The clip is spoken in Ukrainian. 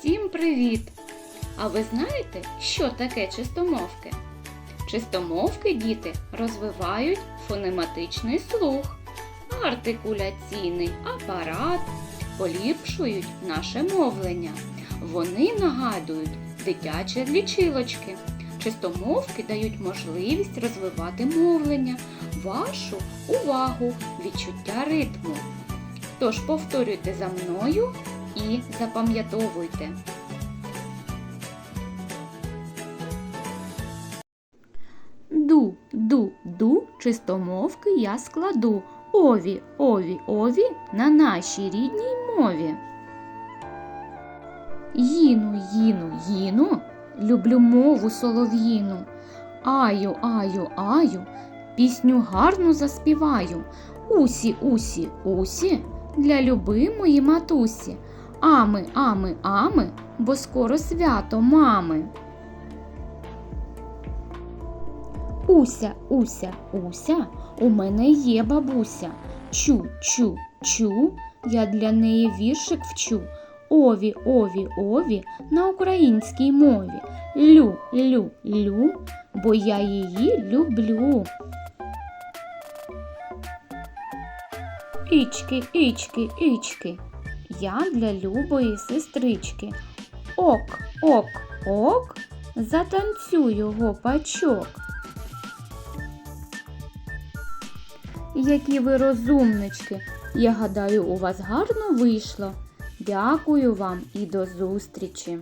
Всім привіт! А ви знаєте, що таке чистомовки? Чистомовки діти розвивають фонематичний слух, артикуляційний апарат, поліпшують наше мовлення. Вони нагадують дитячі лічилочки. Чистомовки дають можливість розвивати мовлення, вашу увагу, відчуття ритму. Тож повторюйте за мною і запам'ятовуйте. Ду, ду, ду, чистомовки я складу. Ові, ові, ові на нашій рідній мові. Їну, їну, їну, люблю мову солов'їну. Аю, аю, аю, пісню гарну заспіваю. Усі, усі, усі для любимої матусі. Ами, ами, ами, бо скоро свято мами. Уся, уся, уся, у мене є бабуся. Чу, чу, чу, я для неї віршик вчу. Ові, ові, ові на українській мові. Лю, лю, лю, бо я її люблю. Ічки, ічки, ічки, я для любої сестрички. Ок, ок, ок, затанцюю гопачок. Які ви розумнички! Я гадаю, у вас гарно вийшло. Дякую вам і до зустрічі!